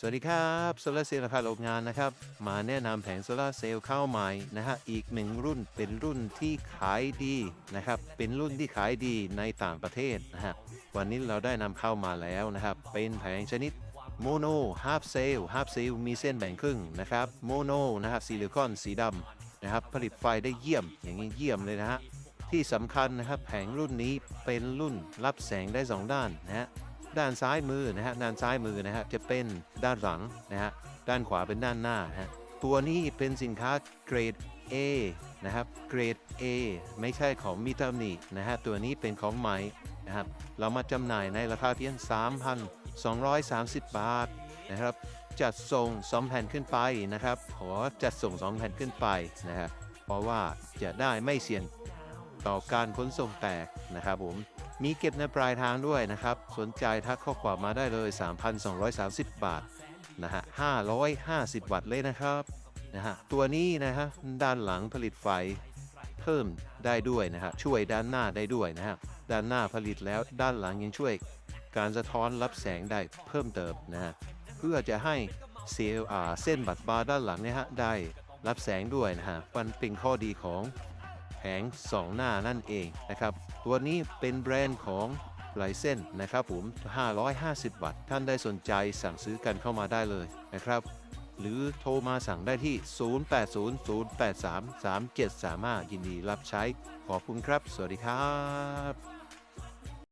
สวัสดีครับโซลาเซลล์ราคาโรงงานนะครับ มาแนะนำแผงโซลาเซลล์เข้าใหม่นะฮะอีกหนึ่งรุ่นเป็นรุ่นที่ขายดีนะครับ เป็นรุ่นที่ขายดีในต่างประเทศนะฮะวันนี้เราได้นำเข้ามาแล้วนะครับ เป็นแผงชนิดโมโนฮาร์เซลฮาร์เซลมีเส้นแบ่งครึ่งนะครับโมโนนะครับซิลิคอนสีดำนะครับ ผลิตไฟได้เยี่ยมอย่างนี้เยี่ยมเลยนะฮะที่สำคัญนะครับแผงรุ่นนี้เป็นรุ่นรับแสงได้สองด้านนะฮะ ด้านซ้ายมือนะฮะด้านซ้ายมือนะฮะจะเป็นด้านหลังนะฮะด้านขวาเป็นด้านหน้านะฮะตัวนี้เป็นสินค้าเกรด A นะครับเกรด A ไม่ใช่ของมิตามินะฮะตัวนี้เป็นของใหม่นะครับเรามาจำหน่ายในราคาเพียง 3,230 บาทนะครับจัดส่ง2แผ่นขึ้นไปนะครับขอจัดส่ง2แผ่นขึ้นไปนะฮะเพราะว่าจะได้ไม่เสี่ยง ต่อการขนส่งแตกนะครับผมมีเก็บในปลายทางด้วยนะครับ สนใจทักข้อความมาได้เลย 3,230 บาทนะฮะ550 วัตต์เลยนะครับนะฮะตัวนี้นะฮะด้านหลังผลิตไฟเพิ่มได้ด้วยนะฮะช่วยด้านหน้าได้ด้วยนะฮะด้านหน้าผลิตแล้วด้านหลังยังช่วย การสะท้อนรับแสงได้เพิ่มเติมนะฮะเพื่อจะให้เซลล์เส้นบัดบาร์ด้านหลังเนี่ยฮะได้รับแสงด้วยนะฮะมันเป็นข้อดีของ แผงสองหน้านั่นเองนะครับ ตัวนี้เป็นแบรนด์ของไลเส้นนะครับผม 550วัตต์ท่านได้สนใจสั่งซื้อกันเข้ามาได้เลยนะครับ หรือโทรมาสั่งได้ที่ 0800833735 ยินดีรับใช้ ขอบคุณครับ สวัสดีครับ